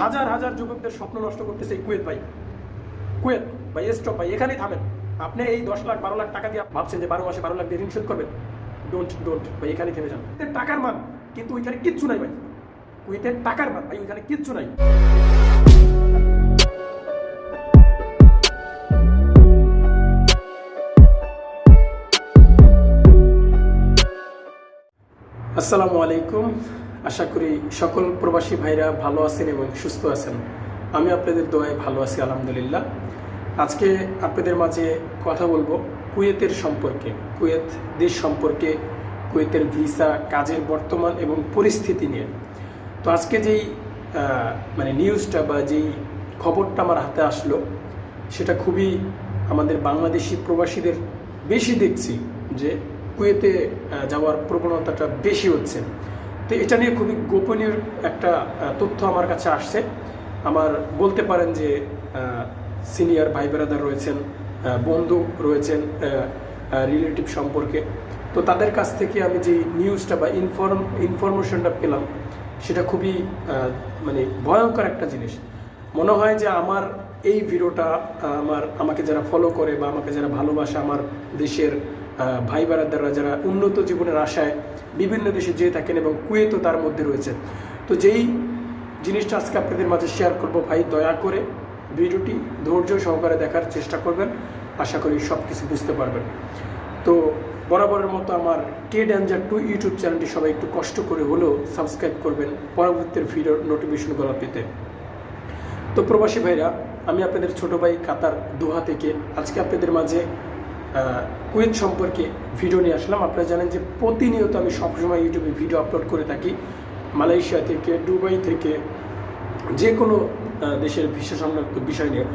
হাজার হাজার যুবকদের স্বপ্ন নষ্ট করতেছে কুয়েত ভাই। কুয়েত ভাই স্টপ ভাই, এখানেই থামেন। আপনি এই দশ লাখ, বারো লাখ টাকা দিয়ে ভাবছেন যে বারো মাসে বারো লাখ দিয়ে ঋণ শোধ করবেন? ডোন্ট ডোন্ট ভাই এখানে থেমে যান। টাকার মান কিন্তু ওইখানে কিচ্ছু নাই ভাই। কুয়েতের টাকার মান ভাই, ওইখানে কিচ্ছু নাই। আসসালামু আলাইকুম। আশা করি সকল প্রবাসী ভাইরা ভালো আছেন এবং সুস্থ আছেন। আমি আপনাদের দোয়ায় ভালো আছি, আলহামদুলিল্লাহ। আজকে আপনাদের মাঝে কথা বলব কুয়েতের সম্পর্কে। কুয়েত দেশ সম্পর্কে, কুয়েতের ভিসা, কাজের বর্তমান এবং পরিস্থিতি নিয়ে। তো আজকে যেই মানে নিউজটা বা যেই খবরটা আমার হাতে আসলো, সেটা খুবই আমাদের বাংলাদেশি প্রবাসীদের বেশি দেখছি যে কুয়েতে যাওয়ার প্রবণতাটা বেশি হচ্ছে। তো এটা নিয়ে খুবই গোপনীয় একটা তথ্য আমার কাছে আসছে। আমার বলতে পারেন যে সিনিয়র ভাই ব্রাদার রয়েছেন বন্ধু রয়েছেন রিলেটিভ সম্পর্কে। তো তাদের কাছ থেকে আমি যে নিউজটা বা ইনফর্ম, ইনফরমেশনটা পেলাম, সেটা খুবই মানে ভয়ঙ্কর একটা জিনিস। মনে হয় যে আমার এই ভিডিওটা আমার, আমাকে যারা ফলো করে বা আমাকে যারা ভালোবাসে আমার দেশের ভাই বারাদাররা যারা উন্নত জীবনের আশায় বিভিন্ন দেশে যেয়ে থাকেন এবং কুয়েতও তার মধ্যে রয়েছে। তো যেই জিনিসটা আজকে আপনাদের মাঝে শেয়ার করব, ভাই, দয়া করে ভিডিওটি ধৈর্য সহকারে দেখার চেষ্টা করবেন। আশা করি সব কিছু বুঝতে পারবেন। তো বরাবরের মতো আমার কে ড্যাঞ্জার টু ইউটিউব চ্যানেলটি সবাই একটু কষ্ট করে হলেও সাবস্ক্রাইব করবেন পরবর্তীর ভিডিওর নোটিফিকেশনগুলো পেতে। তো প্রবাসী ভাইরা, আমি আপনাদের ছোট ভাই কাতার দোহা থেকে আজকে আপনাদের মাঝে কুয়েত সম্পর্কে ভিডিও নিয়ে আসলাম। আপনারা জানেন যে প্রতিনিয়ত আমি সবসময় ইউটিউবে ভিডিও আপলোড করে থাকি। মালয়েশিয়া থেকে, দুবাই থেকে যে কোনো দেশের ভিসা সংক্রান্ত বিষয় নিয়ে।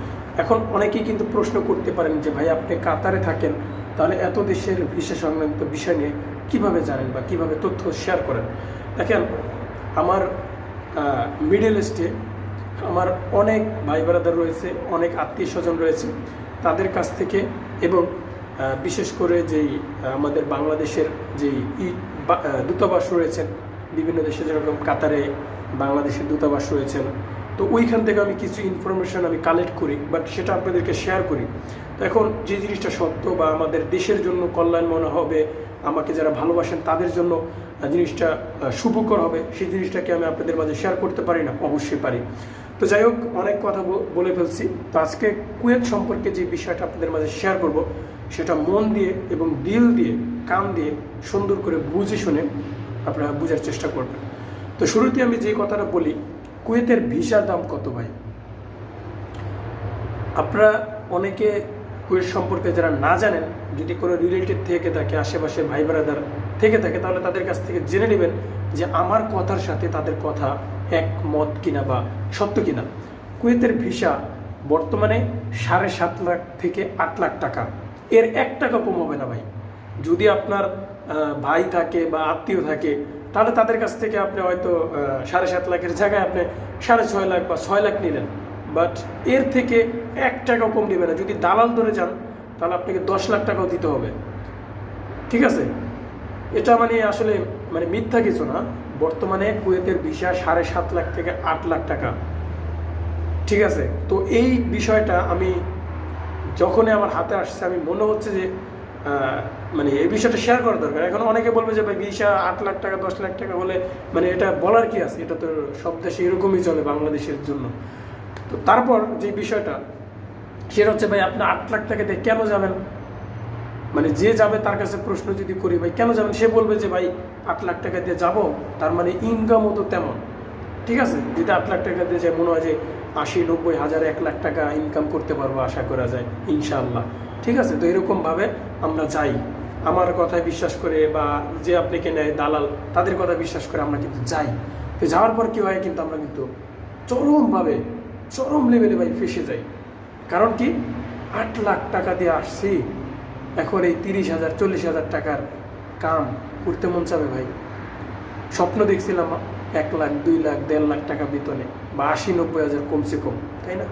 এখন অনেকেই কিন্তু প্রশ্ন করতে পারেন যে, ভাই, আপনি কাতারে থাকেন, তাহলে এত দেশের ভিসা সংক্রান্ত বিষয় নিয়ে কীভাবে জানেন বা কীভাবে তথ্য শেয়ার করেন? দেখেন, আমার মিডল ইস্টে আমার অনেক ভাই ব্রাদার রয়েছে, অনেক আত্মীয় স্বজন রয়েছে। তাদের কাছ থেকে এবং বিশেষ করে যেই আমাদের বাংলাদেশের যেই দূতাবাস রয়েছেন, বিভিন্ন দেশে যেরকম কাতারে বাংলাদেশের দূতাবাস রয়েছেন, তো ওইখান থেকে আমি কিছু ইনফরমেশন আমি কালেক্ট করি বাট সেটা আপনাদেরকে শেয়ার করি। তো এখন যে জিনিসটা সত্য বা আমাদের দেশের জন্য কল্যাণ মনে হবে, আমাকে যারা ভালোবাসেন তাদের জন্য জিনিসটা শুভকর হবে, সেই জিনিসটাকে আমি আপনাদের মাঝে শেয়ার করতে পারি না, অবশ্যই পারি। তো যাই হোক, অনেক কথা বলে ফেলছি। তো আজকে কুয়েত সম্পর্কে যে বিষয়টা আপনাদের মাঝে শেয়ার করব, সেটা মন দিয়ে এবং দিল দিয়ে, কান দিয়ে সুন্দর করে বুঝে শুনে আপনারা বোঝার চেষ্টা করবেন। তো শুরুতে আমি যে কথাটা বলি, কুয়েতের ভিসার দাম কত ভাই? আপনারা অনেকে কুয়েত সম্পর্কে যারা না জানেন, যদি কোনো রিলেটিভ থেকে থাকে, আশেপাশে ভাই ব্রাদার থেকে থাকে, তাহলে তাদের কাছ থেকে জেনে নেবেন যে আমার কথার সাথে তাদের কথা একমত কিনা বা সত্য কিনা। কুয়েতের ভিসা বর্তমানে সাড়ে সাত লাখ থেকে আট লাখ টাকা। এর এক টাকা কম হবে না ভাই। যদি আপনার ভাই থাকে বা আত্মীয় থাকে, তাহলে তাদের কাছ থেকে আপনি হয়তো সাড়ে সাত লাখের জায়গায় আপনি সাড়ে ছয় লাখ বা ছয় লাখ নিলেন। বাট এর থেকে এক টাকা কম নেবে না। যদি দালাল ধরে যান, তাহলে আপনাকে দশ লাখ টাকাও দিতে হবে। ঠিক আছে? এটা মানে আসলে মানে মিথ্যা কিছু না, বর্তমানে কুয়েতের ভিসা সাড়ে সাত লাখ থেকে আট লাখ টাকা। ঠিক আছে? তো এই বিষয়টা আমি যখনই আমার হাতে আসছে, আমি মনে হচ্ছে যে মানে এই বিষয়টা শেয়ার করা দরকার। এখন অনেকে বলবে যে, ভাই, ভিসা আট লাখ টাকা, দশ লাখ টাকা হলে মানে এটা বলার কি আছে? এটা তো সব দেশে এরকমই চলে বাংলাদেশের জন্য। তো তারপর যে বিষয়টা, সেটা হচ্ছে, ভাই, আপনি আট লাখ টাকা দিয়ে কেন যাবেন? মানে যে যাবে তার কাছে প্রশ্ন যদি করি, ভাই, কেন যাবেন? সে বলবে যে, ভাই, আট লাখ টাকা দিয়ে যাব। তার মানে ইনকামও তো তেমন। ঠিক আছে? যদি আট লাখ টাকা দিয়ে যায়, মনে হয় যে আশি, নব্বই, হাজার, এক লাখ টাকা ইনকাম করতে পারব, আশা করা যায়, ইনশাআল্লাহ। ঠিক আছে? তো এরকমভাবে আমরা যাই। আমার কথায় বিশ্বাস করে বা যে আপনাকে নেয় দালাল, তাদের কথা বিশ্বাস করে আমরা কিন্তু যাই। তো যাওয়ার পর কি হয় কিন্তু আমরা কিন্তু চরমভাবে, চরম লেভেলে ভাই ফেসে যাই। কারণ কি? আট লাখ টাকা দিয়ে আসছি। এখন এই তিরিশ হাজার, চল্লিশ হাজার টাকার কাম করতে মন চাবে ভাই? স্বপ্ন দেখছিলাম এক লাখ, দুই লাখ, দেড় লাখ টাকা বেতনে বা আশি, নব্বই হাজার কমসে কম, তাই না?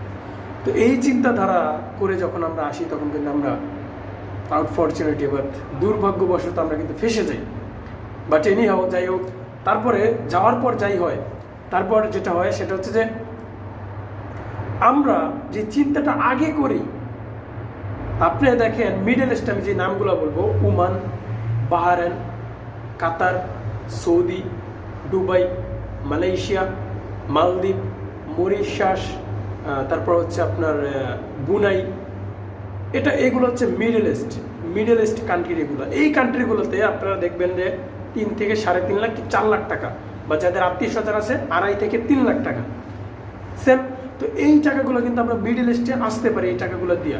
তো এই চিন্তাধারা করে যখন আমরা আসি, তখন কিন্তু আমরা আনফর্চুনেটলি বাট দুর্ভাগ্যবশত আমরা কিন্তু ফেসে যাই। বাট এনি হাও যাই হোক, তারপরে যাওয়ার পর যাই হয়, তারপর যেটা হয়, সেটা হচ্ছে যে আমরা যে চিন্তাটা আগে করি আপনি দেখেন মিডল ইস্ট আমি যে নামগুলো বলব Oman Bahrain Qatar Saudi Dubai Malaysia মালদ্বীপ মরিশাস তারপর হচ্ছে আপনার বুনাই এটা এগুলো হচ্ছে middle east middle east country এগুলো। এই কান্ট্রিগুলোতে আপনারা দেখবেন যে তিন থেকে সাড়ে তিন লাখ কি চার লাখ টাকা বা যাদের আত্মীয় স্বজন আছে, আড়াই থেকে তিন লাখ টাকা। সেম তো এই টাকাগুলো কিন্তু আমরা মিডল ইস্টে আসতে পারি এই টাকাগুলো দিয়ে।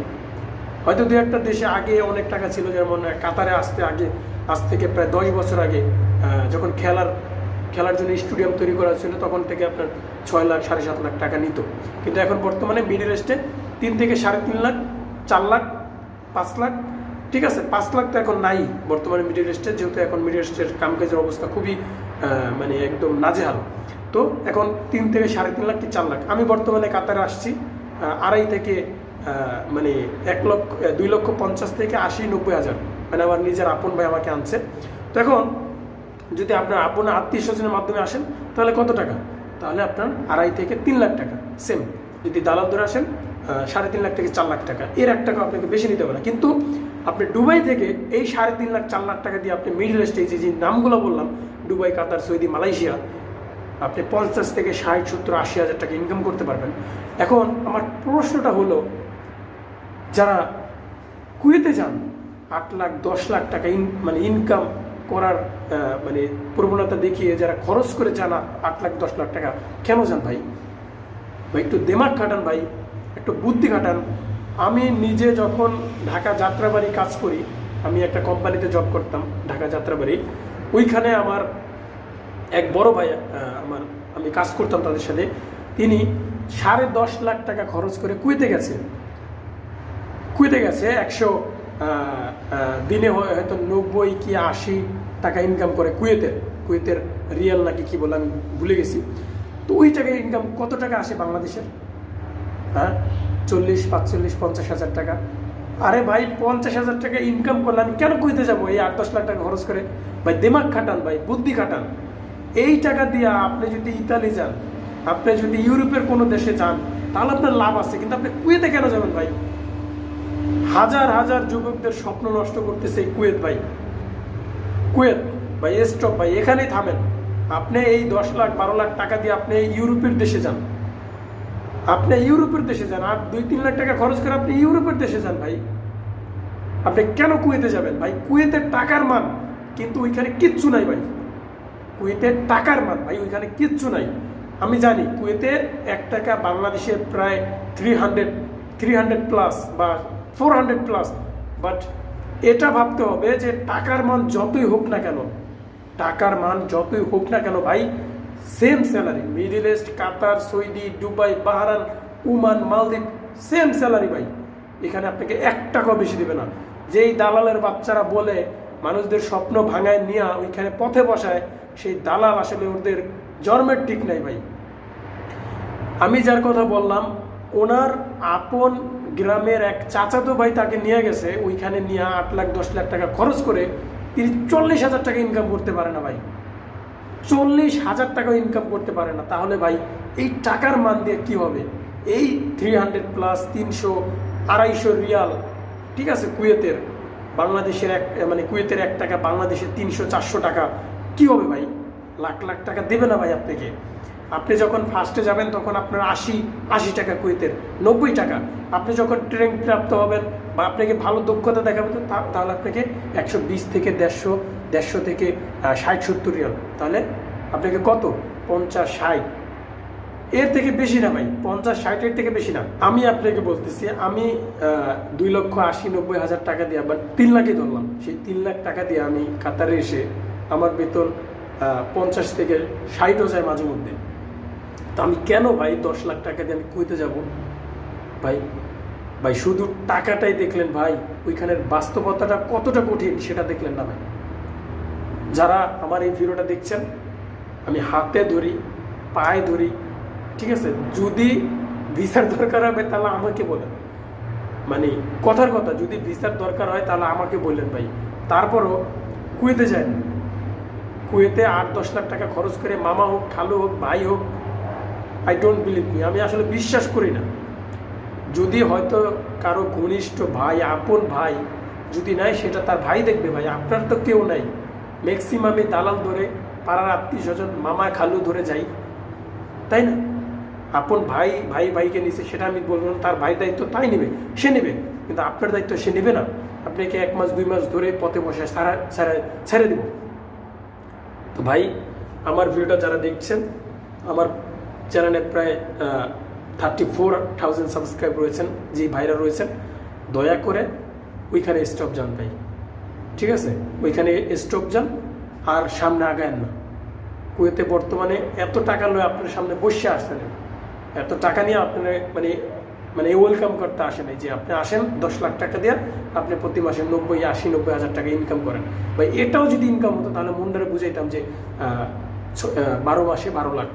হয়তো দু একটা দেশে আগে অনেক টাকা ছিল, যেমন কাতারে আসতে আগে, আজ থেকে প্রায় দশ বছর আগে যখন খেলার খেলার জন্য স্টেডিয়াম তৈরি করা ছিল, তখন থেকে আপনার ছয় লাখ, সাড়ে সাত লাখ টাকা নিত। কিন্তু এখন বর্তমানে মিডল ইস্টে তিন থেকে সাড়ে তিন লাখ, চার লাখ, পাঁচ লাখ, ঠিক আছে, পাঁচ লাখ তো এখন নাই বর্তমানে মিডল ইস্টে, যেহেতু এখন মিডল ইস্টের কামকাজের অবস্থা খুবই মানে একদম নাজেহাল। তো এখন তিন থেকে সাড়ে তিন লাখ কি চার লাখ? আমি বর্তমানে কাতারে আসছি আড়াই থেকে মানে এক লক্ষ দুই লক্ষ পঞ্চাশ থেকে আশি, নব্বই হাজার। মানে আমার নিজের আপন ভাই আমাকে আনছে। তো এখন যদি আপনার আপন আত্মীয় স্বজনের মাধ্যমে আসেন, তাহলে কত টাকা? তাহলে আপনার আড়াই থেকে তিন লাখ টাকা। সেম যদি দালাল ধরে আসেন সাড়ে তিন লাখ থেকে চার লাখ টাকা। এর এক টাকা আপনাকে বেশি নিতে হবে না। কিন্তু আপনি দুবাই থেকে এই সাড়ে তিন লাখ, চার লাখ টাকা দিয়ে আপনি মিডল ইস্টে যে যে নামগুলো বললাম, দুবাই, কাতার, সৌদি, মালয়েশিয়া, আপনি পঞ্চাশ থেকে ষাট, সত্তর, আশি হাজার টাকা ইনকাম করতে পারবেন। এখন আমার প্রশ্নটা হলো যারা কুয়েতে যান, আট লাখ, দশ লাখ টাকা ইন মানে ইনকাম করার মানে প্রবণতা দেখিয়ে যারা খরচ করে যান আট- লাখ, দশ লাখ টাকা, কেন যান ভাই? ভাই, একটু দেমাগ খাটান ভাই, একটু বুদ্ধি খাটান। আমি নিজে যখন ঢাকা যাত্রাবাড়ি কাজ করি, আমি একটা কোম্পানিতে জব করতাম, ঢাকা যাত্রাবাড়ি। ওইখানে আমার এক বড় ভাই আমার, আমি কাজ করতাম তাদের সাথে। তিনি সাড়ে দশ লাখ টাকা খরচ করে কুয়েতে গেছে। কুয়েতে গেছে, একশো দিনে হয়- হয়তো নব্বই কি আশি টাকা ইনকাম করে কুয়েতের। কুয়েতের রিয়াল নাকি কি বলে আমি ভুলে গেছি। তো ওই টাকা ইনকাম কত টাকা আসে বাংলাদেশের? হ্যাঁ? চল্লিশ, পাঁচচল্লিশ, পঞ্চাশ হাজার টাকা। আরে ভাই, পঞ্চাশ হাজার টাকা ইনকাম করলে আমি কেন কুয়েতে যাব? এই আট, দশ লাখ টাকা খরচ করে। ভাই, দেমাগ খাটান ভাই, বুদ্ধি খাটান। এই টাকা দিয়ে আপনি যদি ইতালি যান, আপনি যদি ইউরোপের কোনো দেশে যান, তাহলে আপনার লাভ আছে, কিন্তু আপনি কুয়েতে কেন যাবেন ভাই? হাজার হাজার যুবকদের স্বপ্ন নষ্ট করতেছে কুয়েত ভাই। কুয়েত ভাই স্টপ ভাই, এখানেই থামেন। আপনি এই দশ লাখ, বারো লাখ টাকা দিয়ে আপনি ইউরোপের দেশে যান। আপনি ইউরোপের দেশে যান, আর দুই, তিন লাখ টাকা খরচ করে আপনি ইউরোপের দেশে যান ভাই। আপনি কেন কুয়েতে যাবেন ভাই? কুয়েতের টাকার মান কিন্তু ওইখানে কিচ্ছু নাই ভাই। কুয়েতের টাকার মান ভাই, ওইখানে কিচ্ছু নাই। আমি জানি কুয়েতের এক টাকা বাংলাদেশের প্রায় three hundred three hundred plus বা ফোর হান্ড্রেড প্লাস বাট এটা ভাবতে হবে যে টাকার মান যতই হোক না কেন, টাকার মান যতই হোক না কেন ভাই same salary middle east Qatar Saudi Dubai Bahrain Oman মালদ্বীপ সেম স্যালারি ভাই। এখানে আপনাকে এক টাকাও বেশি দেবে না। যেই দালালের বাচ্চারা বলে, মানুষদের স্বপ্ন ভাঙায় নিয়ে ওইখানে পথে বসায়, সেই দালাল আসলে ওদের জন্মের ঠিক নাই ভাই। আমি যার কথা বললাম, ওনার আপন গ্রামের এক চাচাতো ভাই তাকে নিয়ে গেছে, ওইখানে নিয়ে আট লাখ, দশ লাখ টাকা খরচ করে তিনি চল্লিশ হাজার টাকা ইনকাম করতে পারে না ভাই। চল্লিশ হাজার টাকা ইনকাম করতে পারে না। তাহলে ভাই, এই টাকার মান দিয়ে কী হবে? এই থ্রি হান্ড্রেড প্লাস তিনশো, আড়াইশো রিয়াল, ঠিক আছে, কুয়েতের, বাংলাদেশের এক মানে কুয়েতের এক টাকা, বাংলাদেশের তিনশো, চারশো টাকা, কি হবে ভাই? লাখ লাখ টাকা দেবে না ভাই আপনাকে। আপনি যখন ফার্স্টে যাবেন, তখন আপনার আশি আশি টাকা কুয়েতের নব্বই টাকা। আপনি যখন ট্রেন প্রাপ্ত হবেন বা আপনাকে ভালো দক্ষতা দেখাবেন তাহলে আপনাকে একশো বিশ থেকে দেড়শো দেড়শো থেকে ষাট, সত্তর রিয়াল। তাহলে আপনাকে কত? পঞ্চাশ, ষাট। এর থেকে বেশি না ভাই, পঞ্চাশ ষাটের থেকে বেশি না। আমি আপনাকে বলতেছি, আমি দুই লক্ষ আশি, নব্বই হাজার টাকা দিয়ে আবার তিন লাখই ধরলাম। সেই তিন লাখ টাকা দিয়ে আমি কাতারে এসে আমার বেতন পঞ্চাশ থেকে ষাটও যায় মাঝে মধ্যে। তো আমি কেন ভাই দশ লাখ টাকা দিয়ে আমি কুইতে যাব? ভাই ভাই, শুধু টাকাটাই দেখলেন ভাই, ওইখানের বাস্তবতাটা কতটা কঠিন সেটা দেখলেন না ভাই। যারা আমার এই ভিডিওটা দেখছেন, আমি হাতে ধরি, পায়ে ধরি, ঠিক আছে? যদি ভিসার দরকার হবে তাহলে আমাকে বলেন। মানে কথার কথা, যদি ভিসার দরকার হয় তাহলে আমাকে বললেন ভাই। তারপরও কুয়েতে যায় কুয়েতে আট দশ লাখ টাকা খরচ করে মামা হোক, খালু হোক, ভাই হোক আই ডোন্ট বিলিভ মি আমি আসলে বিশ্বাস করি না। যদি হয়তো কারও ঘনিষ্ঠ ভাই, আপন ভাই যদি নাই, সেটা তার ভাই দেখবে ভাই। আপনার তো কেউ নাই। ম্যাক্সিমামে দালাল ধরে, পাড়ার আত্মীয় স্বজন, মামা খালু ধরে যাই তাই না? আপন ভাই ভাই ভাইকে নিছে, সেটা আমি বলব তার ভাই দায়িত্ব তাই নেবে। সে নেবে। কিন্তু আপনার দায়িত্ব সে নেবে না। আপনাকে এক মাস, দুই মাস ধরে পথে বসে সারা ছেড়ে ছেড়ে দেব। তো ভাই, আমার ভিডিওটা যারা দেখছেন, আমার চ্যানেলে প্রায় থার্টি ফোর থাউজেন্ড সাবস্ক্রাইব রয়েছেন যে ভাইরা রয়েছেন, দয়া করে ওইখানে স্টপ যান ভাই। ঠিক আছে? ওইখানে স্টপ যান, আর সামনে আগায়েন না। কুয়েতে বর্তমানে এত টাকা লয়ে আপনার সামনে বসে আসছেন। এত টাকা নিয়ে আপনার মানে মানে ওয়েলকাম করতে আসে নাই যে আপনি আসেন, দশ লাখ টাকা দিয়ে আপনি প্রতি মাসে নব্বই, আশি, নব্বই হাজার টাকা ইনকাম করেন। বা এটাও যদি ইনকাম হতো, তাহলে মন্ডারে বুঝাইতাম যে বারো মাসে বারো লাখ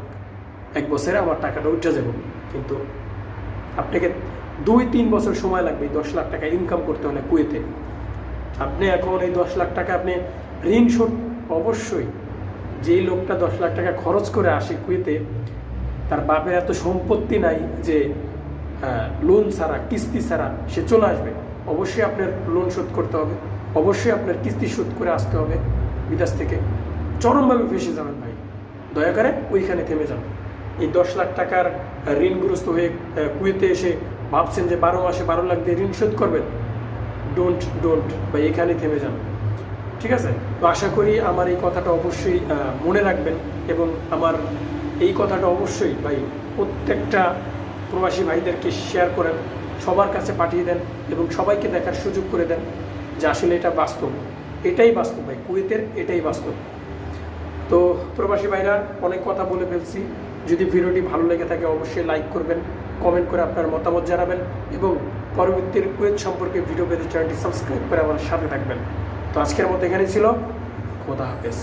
এক বছরে আমার টাকাটা উঠে যাব। কিন্তু আপনাকে দুই তিন বছর সময় লাগবে দশ লাখ টাকা ইনকাম করতে হলে কুয়েতে। আপনি এখন এই দশ লাখ টাকা আপনি ঋণ শোধ অবশ্যই যেই লোকটা দশ লাখ টাকা খরচ করে আসে কুয়েতে, তার বাপের এত সম্পত্তি নাই যে লোন ছাড়া, কিস্তি ছাড়া সে চলে আসবে। অবশ্যই আপনার লোন শোধ করতে হবে। অবশ্যই আপনার কিস্তি শোধ করে আসতে হবে। বিদেশ থেকে চরমভাবে ফেসে যাবেন ভাই। দয়া করে ওইখানে থেমে যান। এই দশ লাখ টাকার ঋণগ্রস্ত হয়ে কুয়েতে এসে ভাবছেন যে বারো মাসে বারো লাখ দিয়ে ঋণ শোধ করবেন। ডোন্ট ডোন্ট বা এখানে থেমে যান। ঠিক আছে? তো আশা করি আমার এই কথাটা অবশ্যই মনে রাখবেন এবং আমার এই কথাটা অবশ্যই, ভাই, প্রত্যেকটা প্রবাসী ভাইদেরকে শেয়ার করেন, সবার কাছে পাঠিয়ে দেন এবং সবাইকে দেখার সুযোগ করে দেন যে আসলে এটা বাস্তব। এটাই বাস্তব, ভাই, কুয়েতের এটাই বাস্তব। তো প্রবাসী ভাইরা, অনেক কথা বলে ফেলছি। যদি ভিডিওটি ভালো লেগে থাকে অবশ্যই লাইক করবেন কমেন্ট করে আপনার মতামত জানাবেন এবং পরবর্তীর কুয়েত সম্পর্কে ভিডিও পেতে চ্যানেলটি সাবস্ক্রাইব করে আমার সাথে থাকবেন। তো আজকের মতো এখানেই ছিল, খোদা হাফেজ।